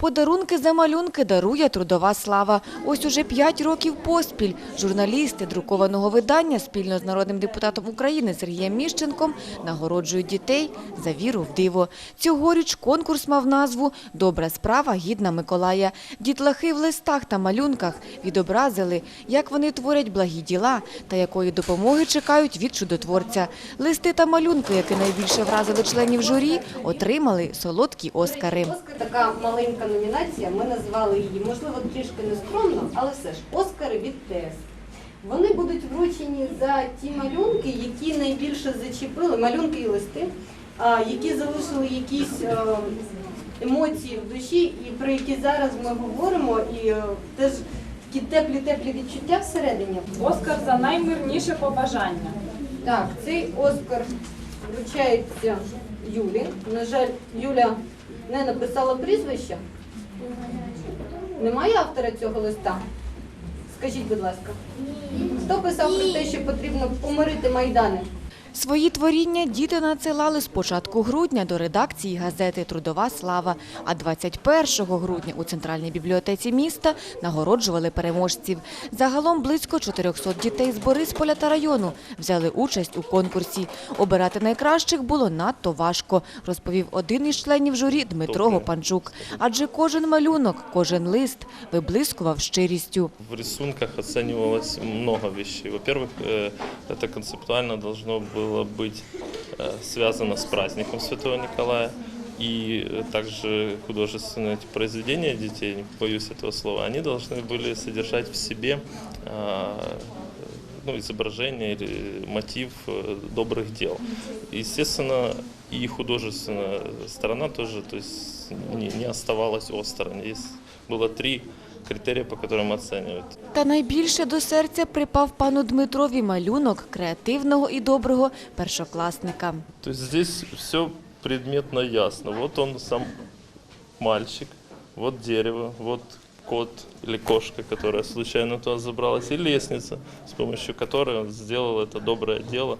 Подарунки за малюнки дарує трудова слава. Ось уже п'ять років поспіль журналісти друкованого видання спільно з народним депутатом України Сергієм Міщенком нагороджують дітей за віру в диво. Цьогоріч конкурс мав назву Добра справа гідна Миколая. Дітлахи в листах та малюнках відобразили, як вони творять благі діла та якої допомоги чекають від чудотворця. Листи та малюнки, які найбільше вразили членів журі, отримали солодкі Оскари. Така маленька номінація. Ми назвали її, можливо, трішки нескромно, але все ж Оскари від ТС. Вони будуть вручені за ті малюнки, які найбільше зачепили, малюнки і листи, а, які залишили якісь е, емоції в душі, і про які зараз ми говоримо, і е, теж такі теплі-теплі відчуття всередині. Оскар за наймирніше побажання. Так, цей Оскар вручається Юлі. На жаль, Юля не написала прізвище. Немає автора цього листа? Скажіть, будь ласка, хто писав про те, що потрібно помирити майдани? Свої творіння діти надсилали з початку грудня до редакції газети Трудова слава. А 21 грудня у центральній бібліотеці міста нагороджували переможців. Загалом близько 400 дітей з Борисполя та району взяли участь у конкурсі. Обирати найкращих було надто важко, розповів один із членів журі Дмитро Гопанчук. Адже кожен малюнок, кожен лист виблискував щирістю. В рисунках оценивалось много вещей. Во-первых, э, это концептуально должно было быть э, связано с праздником Святого Николая. И э, также художественные эти произведения детей, не боюсь этого слова, они должны были содержать в себе а, ну, изображение или мотив э, добрых дел. Естественно, и художественная сторона тоже то есть, не, не оставалась осторонь. Есть, было три критерия, по которым оценивают. Та найбільше до серця припав пану Дмитрові малюнок креативного і доброго першокласника. То есть здесь все предметно ясно. Вот он сам мальчик, вот дерево, вот кот или кошка, которая случайно туда забралась, и лестница, с помощью которой он сделал это доброе дело.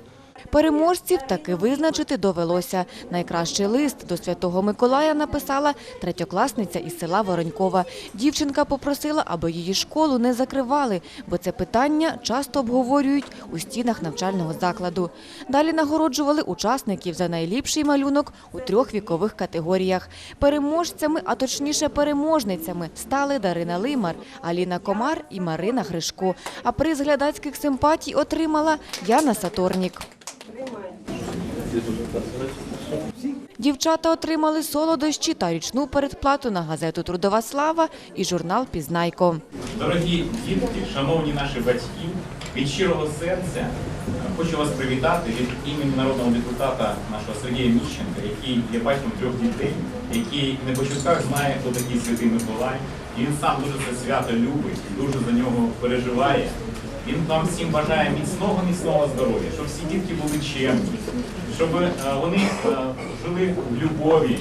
Переможців таки визначити довелося. Найкращий лист до Святого Миколая написала третьокласниця із села Воронькова. Дівчинка попросила, аби її школу не закривали, бо це питання часто обговорюють у стінах навчального закладу. Далі нагороджували учасників за найліпший малюнок у трьох вікових категоріях. Переможцями, а точніше переможницями, стали Дарина Лимар, Аліна Комар і Марина Гришко. А приз глядацьких симпатій отримала Яна Саторнік. Дівчата отримали солодощі та річну передплату на газету Трудова слава і журнал Пізнайко. Дорогі дітки, шановні наші батьки, від щирого серця е, хочу вас привітати від імені народного депутата нашого Сергія Міщенка, який є батьком трьох дітей, який не по чутках знає, хто такий святий Миколай. Він сам дуже це свято любить, дуже за нього переживає. Він нам всім бажає міцного, міцного здоров'я, щоб всі дітки були чемні, щоб е, вони е, жили в любові,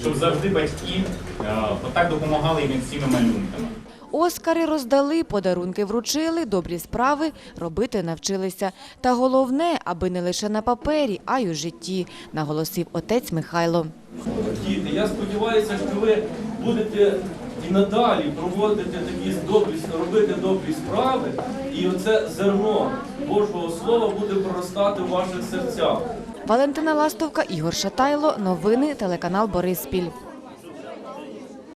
щоб завжди батьки е, отак допомагали їм цими малюнками. Оскари роздали, подарунки вручили, добрі справи робити навчилися. Та головне, аби не лише на папері, а й у житті, наголосив отець Михайло. Діти, я сподіваюся, що ви будете і надалі проводити такі добрі, робити добрі справи, і оце зерно Божого Слова буде проростати в ваших серцях. Валентина Ластовка, Ігор Шатайло. Новини телеканал Бориспіль.